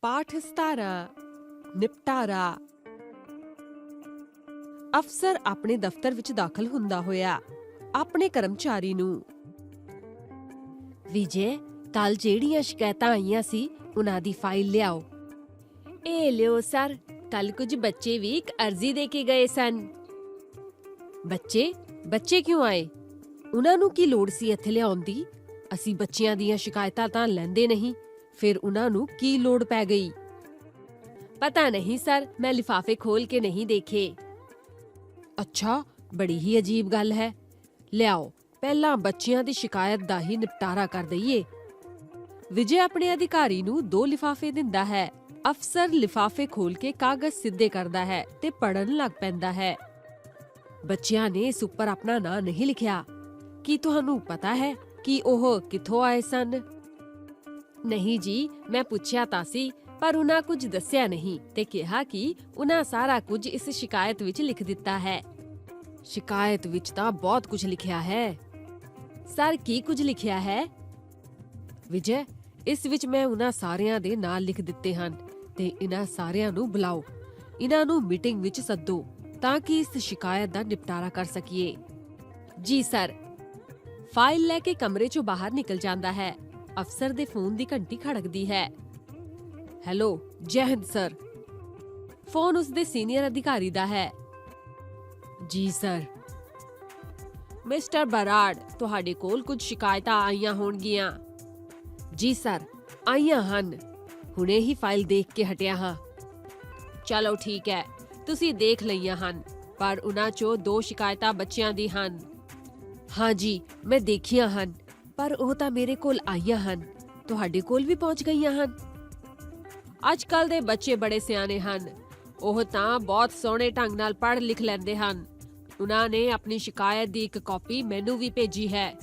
ਪਾਠ 17 ਨਿਪਟਾਰਾ। ਅਫਸਰ ਆਪਣੇ ਦਫ਼ਤਰ ਵਿੱਚ ਦਾਖਲ ਹੁੰਦਾ ਹੋਇਆ, ਆਪਣੇ ਕਰਮਚਾਰੀ ਨੂੰ। ਵਿਜੇ ਕੱਲ ਜਿਹੜੀਆਂ ਸ਼ਿਕਾਇਤਾਂ ਆਈਆਂ ਸੀ, ਉਹਨਾਂ ਦੀ ਫਾਈਲ ਲਿਆਓ। ਇਹ ਲਿਓ ਸਰ ਕੱਲ ਕੁਝ ਬੱਚੇ ਵੀ ਇੱਕ ਅਰਜ਼ੀ ਦੇ ਕੇ ਗਏ ਸਨ। ਬੱਚੇ ਬੱਚੇ ਕਿਉਂ ਆਏ? ਉਹਨਾਂ ਨੂੰ ਕੀ ਲੋੜ ਸੀ ਇੱਥੇ ਲਿਆਉਣ ਦੀ? ਅਸੀਂ ਬੱਚਿਆਂ ਦੀਆਂ ਸ਼ਿਕਾਇਤਾਂ ਤਾਂ ਲੈਂਦੇ ਨਹੀਂ। ਫਿਰ ਉਹਨਾਂ ਨੂੰ ਕੀ ਲੋੜ ਪੈ ਗਈ? ਪਤਾ ਨਹੀਂ, ਸਰ, ਮੈਂ ਲਿਫਾਫੇ ਖੋਲ ਕੇ ਨਹੀਂ ਦੇਖੇ। ਅੱਛਾ, ਬੜੀ ਹੀ ਅਜੀਬ ਗੱਲ ਹੈ। ਲਿਆਓ, ਪਹਿਲਾਂ ਬੱਚਿਆਂ ਦੀ ਸ਼ਿਕਾਇਤ ਦਾ ਹੀ ਨਿਪਟਾਰਾ ਕਰ ਦਈਏ। ਵਿਜੇ ਆਪਣੇ ਅਧਿਕਾਰੀ ਨੂੰ ਦੋ ਲਿਫਾਫੇ ਦਿੰਦਾ ਹੈ। ਅਫਸਰ ਲਿਫਾਫੇ ਖੋਲ ਕੇ ਕਾਗਜ਼ ਸਿੱਧੇ ਕਰਦਾ ਹੈ ਤੇ ਪੜਨ ਲੱਗ ਪੈਂਦਾ ਹੈ। ਬੱਚਿਆਂ ਨੇ ਇਸ ਉੱਪਰ ਆਪਣਾ ਨਾਂ ਨਹੀਂ ਲਿਖਿਆ। ਕੀ ਤੁਹਾਨੂੰ ਪਤਾ ਹੈ ਕਿ ਉਹ ਕਿੱਥੋਂ ਆਏ ਸਨ? ਨਹੀਂ ਜੀ ਮੈਂ ਪੁੱਛਿਆ ਤਾਂ ਸੀ ਪਰ ਉਹਨਾਂ ਕੁਝ ਦੱਸਿਆ ਨਹੀਂ ਤੇ ਕਿਹਾ ਕਿ ਉਹਨਾਂ ਸਾਰਾ ਕੁਝ ਇਸ ਸ਼ਿਕਾਇਤ ਵਿੱਚ ਲਿਖ ਦਿੱਤਾ ਹੈ। ਸ਼ਿਕਾਇਤ ਵਿੱਚ ਤਾਂ ਬਹੁਤ ਕੁਝ ਲਿਖਿਆ ਹੈ। ਸਰ ਕੀ ਕੁਝ ਲਿਖਿਆ ਹੈ? ਵਿਜੇ ਇਸ ਵਿੱਚ ਮੈਂ ਉਹਨਾਂ ਸਾਰਿਆਂ ਦੇ ਨਾਂ ਲਿਖ ਦਿੱਤੇ ਹਨ ਤੇ ਇਹਨਾਂ ਸਾਰਿਆਂ ਨੂੰ ਬੁਲਾਓ। ਇਹਨਾਂ ਨੂੰ ਮੀਟਿੰਗ ਵਿੱਚ ਸੱਦੋ ਤਾਂ ਕਿ ਇਸ ਸ਼ਿਕਾਇਤ ਦਾ ਨਿਪਟਾਰਾ ਕਰ ਸਕੀਏ। ਜੀ ਸਰ। ਫਾਈਲ ਲੈ ਕੇ ਕਮਰੇ ਚੋਂ ਬਾਹਰ ਨਿਕਲ ਜਾਂਦਾ ਹੈ। ਅਫਸਰ ਦੇ ਫੋਨ ਦੀ ਘੰਟੀ ਖੜਕਦੀ ਹੈ। ਹੈਲੋ, ਜੈ ਸਰ। ਫੋਨ ਉਸ ਦੇ ਸੀਨੀਅਰ ਅਧਿਕਾਰੀ ਦਾ ਹੈ। ਜੀ, ਸਰ। ਮਿਸਟਰ ਬਰਾੜ, ਤੁਹਾਡੇ ਕੋਲ ਕੁਝ ਸ਼ਿਕਾਇਤਾਂ ਆਈਆਂ ਹੋਣਗੀਆਂ। ਜੀ, ਸਰ, ਆਈਆਂ ਹਨ। ਹੁਣੇ ਹੀ ਫਾਈਲ ਦੇਖ ਕੇ ਹਟਿਆ ਹਾਂ। ਚਲੋ, ਠੀਕ ਹੈ। ਤੁਸੀਂ ਦੇਖ ਲਈਆਂ ਹਨ, ਪਰ ਉਹਨਾਂ ਚੋਂ ਦੋ ਸ਼ਿਕਾਇਤਾਂ ਬੱਚਿਆਂ ਦੀ ਹਨ। ਹਾਂ ਜੀ, ਮੈਂ ਦੇਖੀਆਂ ਹਨ। ਪਰ ਉਹ ਤਾਂ ਮੇਰੇ ਕੋਲ ਆਈਆਂ ਹਨ। ਤੁਹਾਡੇ ਕੋਲ ਵੀ ਪਹੁੰਚ ਗਈਆਂ ਹਨ। ਅੱਜ ਕੱਲ ਦੇ ਬੱਚੇ ਬੜੇ ਸਿਆਣੇ ਹਨ। ਉਹ ਤਾਂ ਬਹੁਤ ਸੋਹਣੇ ਢੰਗ ਨਾਲ ਪੜ੍ਹ ਲਿਖ ਲੈਂਦੇ ਹਨ। ਉਹਨਾਂ ਨੇ ਆਪਣੀ ਸ਼ਿਕਾਇਤ ਦੀ ਇੱਕ ਕਾਪੀ ਮੈਨੂੰ ਵੀ ਭੇਜੀ ਹੈ।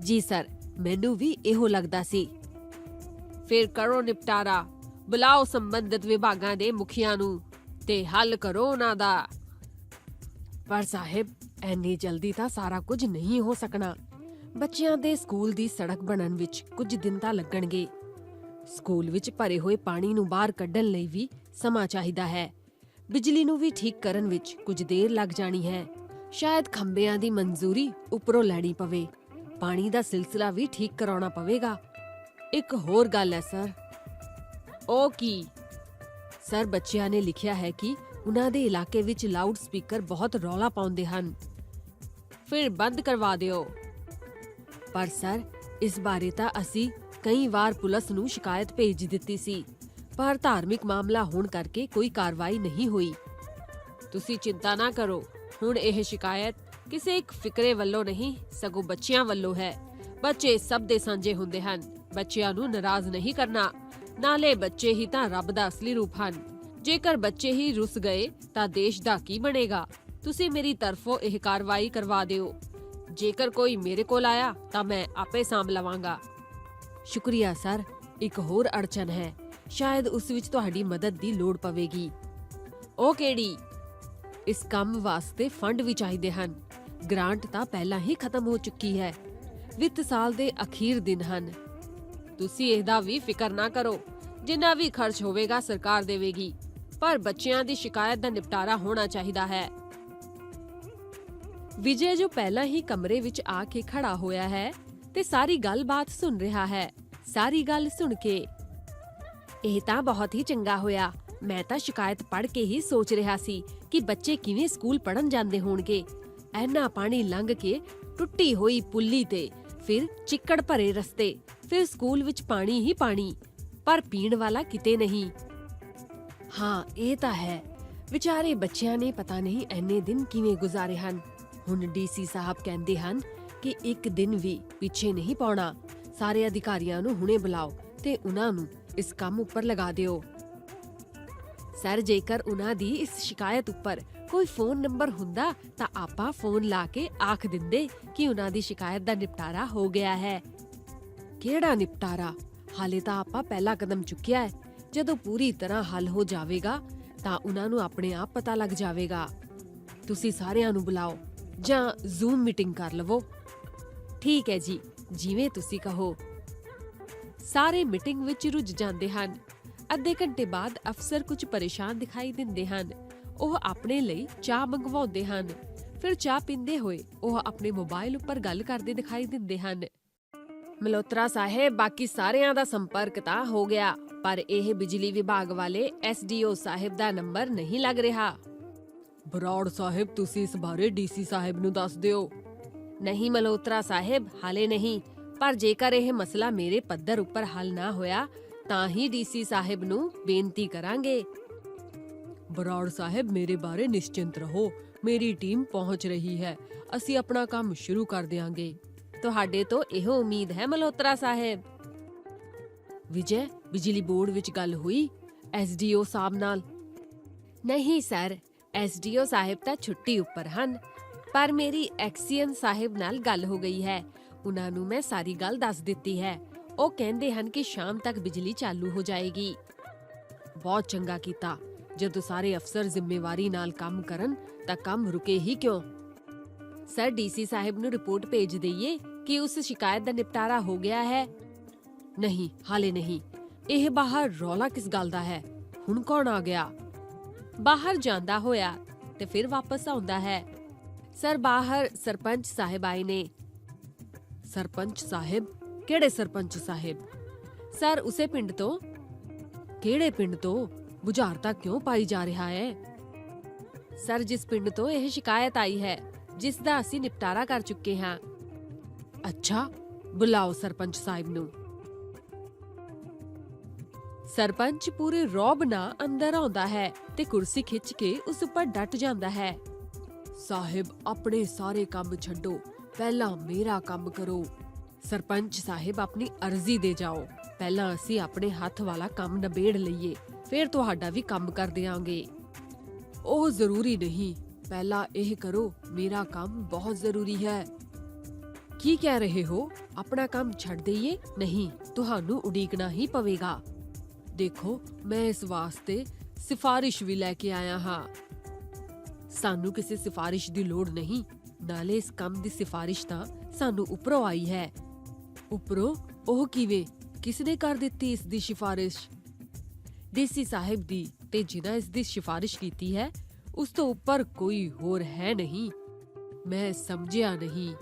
ਜੀ ਸਰ, ਮੈਨੂੰ ਵੀ ਇਹੋ ਲੱਗਦਾ ਸੀ। ਫਿਰ ਕਰੋ ਨਿਪਟਾਰਾ। ਬੁਲਾਓ ਸੰਬੰਧਿਤ ਵਿਭਾਗਾਂ ਦੇ ਮੁਖੀਆਂ ਨੂੰ ਤੇ ਹੱਲ ਕਰੋ ਉਹਨਾਂ ਦਾ। ਪਰ ਸਾਹਿਬ ਐਨੀ ਜਲਦੀ ਤਾਂ ਸਾਰਾ ਕੁਝ ਨਹੀਂ ਹੋ ਸਕਣਾ। ਬੱਚਿਆਂ ਦੇ ਸਕੂਲ ਦੀ ਸੜਕ ਬਣਨ ਵਿੱਚ ਕੁਝ ਦਿਨ ਤਾਂ ਲੱਗਣਗੇ। ਸਕੂਲ ਵਿੱਚ ਭਰੇ ਹੋਏ ਪਾਣੀ ਨੂੰ ਬਾਹਰ ਕੱਢਣ ਲਈ ਵੀ ਸਮਾਂ ਚਾਹੀਦਾ ਹੈ। ਬਿਜਲੀ ਨੂੰ ਵੀ ਠੀਕ ਕਰਨ ਵਿੱਚ ਕੁਝ ਦੇਰ ਲੱਗ ਜਾਣੀ ਹੈ। ਸ਼ਾਇਦ ਖੰਭਿਆਂ ਦੀ ਮਨਜ਼ੂਰੀ ਉੱਪਰੋਂ ਲੈਣੀ ਪਵੇ। ਪਾਣੀ ਦਾ ਸਿਲਸਿਲਾ ਵੀ ਠੀਕ ਕਰਾਉਣਾ ਪਵੇਗਾ। ਇੱਕ ਹੋਰ ਗੱਲ ਹੈ, ਸਰ। ਉਹ ਕੀ? ਸਰ, ਬੱਚਿਆਂ ਨੇ ਲਿਖਿਆ ਹੈ ਕਿ ਉਹਨਾਂ ਦੇ ਇਲਾਕੇ ਵਿੱਚ ਲਾਊਡ ਸਪੀਕਰ ਬਹੁਤ ਰੌਲਾ ਪਾਉਂਦੇ ਹਨ। ਫਿਰ ਬੰਦ ਕਰਵਾ ਦਿਓ। ਪਰ ਸਰ, ਇਸ ਬਾਰੇ ਤਾਂ ਅਸੀਂ ਕਈ ਵਾਰ ਪੁਲਿਸ ਨੂੰ ਸ਼ਿਕਾਇਤ ਭੇਜ ਦਿੱਤੀ ਸੀ, ਪਰ ਧਾਰਮਿਕ ਮਾਮਲਾ ਹੋਣ ਕਰਕੇ ਕੋਈ ਕਾਰਵਾਈ ਨਹੀਂ ਹੋਈ। ਤੁਸੀਂ ਚਿੰਤਾ ਨਾ ਕਰੋ, ਹੁਣ ਇਹ ਸ਼ਿਕਾਇਤ ਕਿਸੇ ਇੱਕ ਫਿਕਰੇ ਵੱਲੋਂ ਨਹੀਂ, ਸਗੋਂ ਬੱਚਿਆਂ ਵੱਲੋਂ ਹੈ। ਬੱਚੇ ਸਭ ਦੇ ਸਾਂਝੇ ਹੁੰਦੇ ਹਨ, ਬੱਚਿਆਂ ਨੂੰ ਨਾਰਾਜ਼ ਨਹੀਂ ਕਰਨਾ, ਨਾਲੇ ਬੱਚੇ ਹੀ ਤਾਂ ਰੱਬ ਦਾ ਅਸਲੀ ਰੂਪ ਹਨ। ਜੇਕਰ ਬੱਚੇ ਹੀ ਰੁੱਸ ਗਏ ਤਾਂ ਦੇਸ਼ ਦਾ ਕੀ ਬਣੇਗਾ? ਤੁਸੀਂ ਮੇਰੀ ਤਰਫੋਂ ਇਹ ਕਾਰਵਾਈ ਕਰਵਾ ਦਿਓ। ਜੇਕਰ ਕੋਈ ਮੇਰੇ ਕੋਲ ਆਇਆ, ਤਾਂ ਮੈਂ ਆਪੇ ਸਾਂਭ ਲਵਾਂਗਾ। ਸ਼ੁਕਰੀਆ, ਸਰ। ਇੱਕ ਹੋਰ ਅੜਚਨ ਹੈ। ਸ਼ਾਇਦ ਉਸ ਵਿੱਚ ਤੁਹਾਡੀ ਮਦਦ ਦੀ ਲੋੜ ਪਵੇਗੀ। ਉਹ ਕਿਹੜੀ? ਇਸ ਕੰਮ ਵਾਸਤੇ ਫੰਡ ਵੀ ਚਾਹੀਦੇ ਹਨ। ਗ੍ਰਾਂਟ ਤਾਂ ਪਹਿਲਾਂ ਹੀ ਖਤਮ ਹੋ ਚੁੱਕੀ ਹੈ। ਵਿੱਤ ਸਾਲ ਦੇ ਅਖੀਰ ਦਿਨ ਹਨ। ਤੁਸੀਂ ਇਹਦਾ ਵੀ ਫਿਕਰ ਨਾ ਕਰੋ। ਜਿੰਨਾ ਵੀ ਖਰਚ ਹੋਵੇਗਾ, ਸਰਕਾਰ ਦੇਵੇਗੀ। ਪਰ ਬੱਚਿਆਂ ਦੀ ਸ਼ਿਕਾਇਤ ਦਾ ਨਿਪਟਾਰਾ ਹੋਣਾ ਚਾਹੀਦਾ ਹੈ। ਵਿਜੇ ਜੋ ਪਹਿਲਾਂ ਹੀ ਕਮਰੇ ਵਿੱਚ ਆ ਕੇ ਖੜਾ ਹੋਇਆ ਹੈ ਤੇ ਸਾਰੀ ਗੱਲਬਾਤ ਸੁਣ ਰਿਹਾ ਹੈ। ਸਾਰੀ ਗੱਲ ਸੁਣ ਕੇ ਇਹ ਤਾਂ ਬਹੁਤ ਹੀ ਚੰਗਾ ਹੋਇਆ। ਮੈਂ ਤਾਂ ਸ਼ਿਕਾਇਤ ਪੜ੍ਹ ਕੇ ਹੀ ਸੋਚ ਰਿਹਾ ਸੀ ਕਿ ਬੱਚੇ ਕਿਵੇਂ ਸਕੂਲ ਪੜਨ ਜਾਂਦੇ ਹੋਣਗੇ। ਐਨਾ ਪਾਣੀ ਲੰਘ ਕੇ ਟੁੱਟੀ ਹੋਈ ਪੁੱਲੀ ਤੇ ਫਿਰ ਚਿੱਕੜ ਭਰੇ ਰਸਤੇ, ਫਿਰ ਸਕੂਲ ਵਿੱਚ ਪਾਣੀ ਹੀ ਪਾਣੀ, ਪਰ ਪੀਣ ਵਾਲਾ ਕਿਤੇ ਨਹੀਂ। ਹਾਂ, ਇਹ ਤਾਂ ਹੈ। ਵਿਚਾਰੇ ਬੱਚਿਆਂ ਨੇ ਪਤਾ ਨਹੀਂ ਐਨੇ ਦਿਨ ਕਿਵੇਂ ਗੁਜ਼ਾਰੇ ਹਨ। ਹੁਣ ਡੀਸੀ ਸਾਹਿਬ ਕਹਿੰਦੇ ਹਨ ਕਿ ਇੱਕ ਦਿਨ ਵੀ ਪਿੱਛੇ ਨਹੀਂ ਪਾਉਣਾ। ਸਾਰੇ ਅਧਿਕਾਰੀਆਂ ਨੂੰ ਹੁਣੇ ਬੁਲਾਓ ਤੇ ਉਹਨਾਂ ਨੂੰ ਇਸ ਕੰਮ ਉੱਪਰ ਲਗਾ ਦਿਓ। ਸਰ, ਜੇਕਰ ਉਹਨਾਂ ਦੀ ਇਸ ਸ਼ਿਕਾਇਤ ਉੱਪਰ ਕੋਈ ਫੋਨ ਨੰਬਰ ਹੁੰਦਾ, ਤਾਂ ਆਪਾਂ ਫੋਨ ਲਾ ਕੇ ਆਖ ਦਿੰਦੇ ਕਿ ਉਹਨਾਂ ਦੀ ਸ਼ਿਕਾਇਤ ਦਾ ਨਿਪਟਾਰਾ ਹੋ ਗਿਆ ਹੈ। ਕਿਹੜਾ ਨਿਪਟਾਰਾ? ਹਾਲੇ ਤਾਂ ਆਪਾਂ ਪਹਿਲਾ ਕਦਮ ਚੁੱਕਿਆ ਹੈ। ਜਦੋਂ ਪੂਰੀ ਤਰ੍ਹਾਂ ਹੱਲ ਹੋ ਜਾਵੇਗਾ, ਤਾਂ ਉਹਨਾਂ ਨੂੰ ਆਪਣੇ ਆਪ ਪਤਾ ਲੱਗ ਜਾਵੇਗਾ। ਤੁਸੀਂ ਸਾਰਿਆਂ ਨੂੰ ਬੁਲਾਓ। ਜਾਂ ਜ਼ੂਮ ਮੀਟਿੰਗ ਕਰ ਲਵੋ। ਠੀਕ ਹੈ ਜੀ, ਜਿਵੇਂ ਤੁਸੀਂ ਕਹੋ। ਸਾਰੇ ਮੀਟਿੰਗ ਵਿੱਚ ਰੁੱਝ ਜਾਂਦੇ ਹਨ। ਅੱਧੇ ਘੰਟੇ ਬਾਅਦ ਅਫਸਰ ਕੁਝ ਪਰੇਸ਼ਾਨ ਦਿਖਾਈ ਦਿੰਦੇ ਹਨ। ਉਹ ਆਪਣੇ ਲਈ ਚਾਹ ਮੰਗਵਾਉਂਦੇ ਹਨ। ਫਿਰ ਚਾਹ ਪੀਂਦੇ ਹੋਏ ਉਹ ਆਪਣੇ ਮੋਬਾਈਲ ਉੱਪਰ ਗੱਲ ਕਰਦੇ ਦਿਖਾਈ ਦਿੰਦੇ ਹਨ। ਮਲੋਤਰਾ ਸਾਹਿਬ, ਬਾਕੀ ਸਾਰਿਆਂ ਦਾ ਸੰਪਰਕ ਤਾਂ ਹੋ ਗਿਆ, ਪਰ ਇਹ ਬਿਜਲੀ ਵਿਭਾਗ ਵਾਲੇ ਐਸਡੀਓ ਸਾਹਿਬ ਦਾ ਨੰਬਰ ਨਹੀਂ ਲੱਗ ਰਿਹਾ। ਬਰਾੜ ਸਾਹਿਬ ਤੁਸੀਂ ਇਸ ਬਾਰੇ ਡੀਸੀ ਸਾਹਿਬ ਨੂੰ ਦੱਸ ਦਿਓ। ਨਹੀਂ ਮਲੋਤਰਾ ਸਾਹਿਬ ਹਾਲੇ ਨਹੀਂ। ਪਰ ਜੇਕਰ ਇਹ ਮਸਲਾ ਮੇਰੇ ਪੱਧਰ ਉੱਪਰ ਹੱਲ ਨਾ ਹੋਇਆ ਤਾਂ ਹੀ ਡੀਸੀ ਸਾਹਿਬ ਨੂੰ ਬੇਨਤੀ ਕਰਾਂਗੇ। ਬਰਾੜ ਸਾਹਿਬ ਮੇਰੇ ਬਾਰੇ ਨਿਸ਼ਚਿੰਤ ਰਹੋ। ਮੇਰੀ ਟੀਮ ਪਹੁੰਚ ਰਹੀ ਹੈ। ਅਸੀਂ ਆਪਣਾ ਕੰਮ ਸ਼ੁਰੂ ਕਰ ਦਿਆਂਗੇ। ਤੁਹਾਡੇ ਤੋਂ ਇਹੋ ਉਮੀਦ ਹੈ ਮਲੋਤਰਾ ਸਾਹਿਬ? ਵਿਜੇ ਬਿਜਲੀ ਬੋਰਡ ਵਿੱਚ ਗੱਲ ਹੋਈ? ਐਸਡੀਓ ਸਾਹਿਬ ਨਾਲ? ਨਹੀਂ ਸਰ। ਐਸਡੀਓ ਸਾਹਿਬ ਤਾਂ ਛੁੱਟੀ ਉੱਪਰ ਹਨ, ਪਰ ਮੇਰੀ ਐਕਸੀਅਨ ਸਾਹਿਬ ਨਾਲ ਗੱਲ ਹੋ ਗਈ ਹੈ। ਉਹਨਾਂ ਨੂੰ ਮੈਂ ਸਾਰੀ ਗੱਲ ਦੱਸ ਦਿੱਤੀ ਹੈ। ਉਹ ਕਹਿੰਦੇ ਹਨ ਕਿ ਸ਼ਾਮ ਤੱਕ ਬਿਜਲੀ ਚਾਲੂ ਹੋ ਜਾਏਗੀ। ਬਹੁਤ ਚੰਗਾ ਕੀਤਾ। ਜਦੋਂ ਸਾਰੇ ਅਫਸਰ ਜ਼ਿੰਮੇਵਾਰੀ ਨਾਲ ਕੰਮ ਕਰਨ, ਤਾਂ ਕੰਮ ਰੁਕੇ ਹੀ ਕਿਉਂ? ਸਰ ਡੀਸੀ ਸਾਹਿਬ ਨੂੰ ਰਿਪੋਰਟ ਭੇਜ ਦਈਏ ਕਿ ਉਸ ਸ਼ਿਕਾਇਤ ਦਾ ਨਿਪਟਾਰਾ ਹੋ ਗਿਆ ਹੈ। ਨਹੀਂ, ਹਾਲੇ ਨਹੀਂ। ਇਹ ਬਾਹਰ ਰੌਲਾ ਕਿਸ ਗੱਲ ਦਾ ਹੈ? ਹੁਣ ਕੌਣ ਆ ਗਿਆ? ਬਾਹਰ ਜਾਂਦਾ ਹੋਇਆ ਤੇ ਫਿਰ ਵਾਪਸ ਆਉਂਦਾ ਹੈ। ਸਰ ਬਾਹਰ ਸਰਪੰਚ ਸਾਹਿਬ ਆਏ ਨੇ। ਸਰਪੰਚ ਸਾਹਿਬ? ਕਿਹੜੇ ਸਰਪੰਚ ਸਾਹਿਬ? ਸਰ, ਉਸੇ ਪਿੰਡ ਤੋਂ? ਕਿਹੜੇ ਪਿੰਡ ਤੋਂ? ਬੁਝਾਰਤਾ ਕਿਉਂ ਪਾਈ ਜਾ ਰਿਹਾ ਹੈ? ਸਰ, ਜਿਸ ਪਿੰਡ ਤੋਂ ਇਹ ਸ਼ਿਕਾਇਤ ਆਈ ਹੈ, ਜਿਸ ਦਾ ਅਸੀਂ ਨਿਪਟਾਰਾ ਕਰ ਚੁੱਕੇ ਹਾਂ। ਅੱਛਾ, ਬੁਲਾਓ ਸਰਪੰਚ ਸਾਹਿਬ ਨੂੰ। ਸਰਪੰਚ ਪੂਰੇ ਰੌਬ ਨਾਲ ਅੰਦਰ ਆਉਂਦਾ ਹੈ ਤੇ ਕੁਰਸੀ ਖਿੱਚ ਕੇ ਉਸ ਉੱਪਰ ਡਟ ਜਾਂਦਾ ਹੈ। ਸਾਹਿਬ, ਆਪਣੇ ਸਾਰੇ ਕੰਮ ਛੱਡੋ। ਪਹਿਲਾਂ ਮੇਰਾ ਕੰਮ ਕਰੋ। ਸਰਪੰਚ ਸਾਹਿਬ, ਆਪਣੀ ਅਰਜ਼ੀ ਦੇ ਜਾਓ। ਪਹਿਲਾਂ ਅਸੀਂ ਆਪਣੇ ਹੱਥ ਵਾਲਾ ਕੰਮ ਨਿਬੇੜ ਲਈਏ, ਫਿਰ ਤੁਹਾਡਾ ਵੀ ਕੰਮ ਕਰ ਦਿਆਂਗੇ। ਉਹ ਜ਼ਰੂਰੀ ਨਹੀਂ। ਪਹਿਲਾਂ ਇਹ ਕਰੋ, ਮੇਰਾ ਕੰਮ ਬਹੁਤ ਜ਼ਰੂਰੀ ਹੈ। ਕੀ ਕਹਿ ਰਹੇ ਹੋ? ਆਪਣਾ ਕੰਮ ਛੱਡ ਦਈਏ? ਨਹੀਂ, ਤੁਹਾਨੂੰ ਉਡੀਕਣਾ ਹੀ ਪਵੇਗਾ। ਦੇਖੋ, ਮੈਂ ਇਸ ਵਾਸਤੇ ਸਿਫਾਰਿਸ਼ ਵੀ ਲੈ ਕੇ ਆਇਆ ਹਾਂ। ਸਾਨੂੰ ਕਿਸੇ ਸਿਫਾਰਿਸ਼ ਦੀ ਲੋੜ ਨਹੀਂ। ਨਾਲੇ ਇਸ ਕੰਮ ਦੀ ਸਿਫਾਰਿਸ਼ ਤਾਂ ਸਾਨੂੰ ਉੱਪਰੋਂ ਆਈ ਹੈ। ਉੱਪਰੋਂ ਉਹ ਕਿਵੇਂ? ਕਿਸ ਨੇ ਕਰ ਦਿੱਤੀ ਇਸ ਦੀ ਸਿਫਾਰਿਸ਼? ਡੀਸੀ ਸਾਹਿਬ ਦੀ ਤੇ ਜਿਨ੍ਹਾਂ ਇਸ ਦੀ ਸਿਫਾਰਿਸ਼ ਕੀਤੀ ਹੈ, ਉਸ ਤੋਂ ਉੱਪਰ ਕੋਈ ਹੋਰ ਹੈ ਨਹੀਂ। ਮੈਂ ਸਮਝਿਆ ਨਹੀਂ।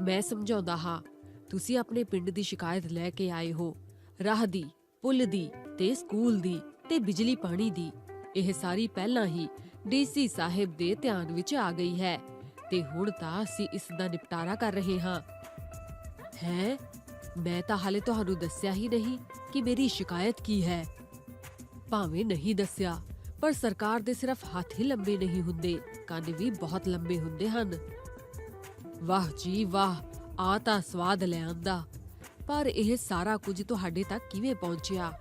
ਮੈਂ ਸਮਝਾਉਂਦਾ ਹਾਂ, ਤੁਸੀਂ ਆਪਣੇ ਪਿੰਡ ਦੀ ਸ਼ਿਕਾਇਤ ਲੈ ਕੇ ਆਏ ਹੋ। ਰਾਹ ਦੀ ਪੁਲ ਦੀ ਤੇ ਸਕੂਲ ਦੀ ਤੇ ਬਿਜਲੀ ਪਾਣੀ ਦੀ, ਇਹ ਸਾਰੀ ਪਹਿਲਾਂ ਹੀ ਡੀਸੀ ਸਾਹਿਬ ਦੇ ਧਿਆਨ ਵਿੱਚ ਆ ਗਈ ਹੈ ਤੇ ਹੁਣ ਤਾਂ ਅਸੀਂ ਇਸ ਦਾ ਨਿਪਟਾਰਾ ਕਰ ਰਹੇ ਹਾਂ। ਹੈ? ਮੈਂ ਤਾਂ ਹਾਲੇ ਤੁਹਾਨੂੰ ਦੱਸਿਆ ਹੀ ਨਹੀਂ ਕਿ ਮੇਰੀ ਸ਼ਿਕਾਇਤ ਕੀ ਹੈ। ਭਾਵੇਂ ਨਹੀਂ ਦੱਸਿਆ, ਪਰ ਸਰਕਾਰ ਦੇ ਸਿਰਫ ਹੱਥ ਹੀ ਲੰਬੇ ਨਹੀਂ ਹੁੰਦੇ ਕੰਨ ਵੀ ਬਹੁਤ ਲੰਬੇ ਹੁੰਦੇ ਹਨ। ਵਾਹ ਜੀ ਵਾਹ ਆ ਤਾਂ ਸਵਾਦ ਲੈ ਆਂਦਾ। ਪਰ ਇਹ ਸਾਰਾ ਕੁਝ ਤੁਹਾਡੇ ਤੱਕ ਕਿਵੇਂ ਪਹੁੰਚਿਆ?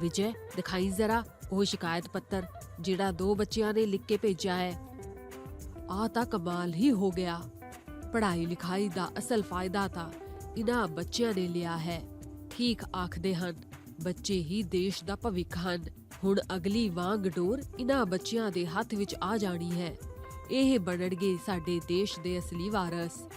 ਵਿਜੇ, ਦਿਖਾਈ ਜ਼ਰਾ ਉਹ ਸ਼ਿਕਾਇਤ ਪੱਤਰ ਜਿਹੜਾ ਦੋ ਬੱਚਿਆਂ ਨੇ ਲਿਖ ਕੇ ਭੇਜਿਆ ਹੈ। ਆ ਤਾਂ ਕਮਾਲ ਹੀ ਹੋ ਗਿਆ। ਪੜ੍ਹਾਈ ਲਿਖਾਈ ਦਾ ਅਸਲ ਫਾਇਦਾ ਤਾਂ ਇਹਨਾਂ ਬੱਚਿਆਂ ਨੇ ਲਿਆ ਹੈ। ਠੀਕ ਆਖਦੇ ਹਨ, ਬੱਚੇ ਹੀ ਦੇਸ਼ ਦਾ ਭਵਿੱਖ ਹਨ। ਹੁਣ ਅਗਲੀ ਵਾਂਗ ਡੋਰ ਇਹਨਾਂ ਬੱਚਿਆਂ ਦੇ ਹੱਥ ਵਿੱਚ ਆ ਜਾਣੀ ਹੈ। ਇਹ ਬਣਨਗੇ ਸਾਡੇ ਦੇਸ਼ ਦੇ ਅਸਲੀ ਵਾਰਸ।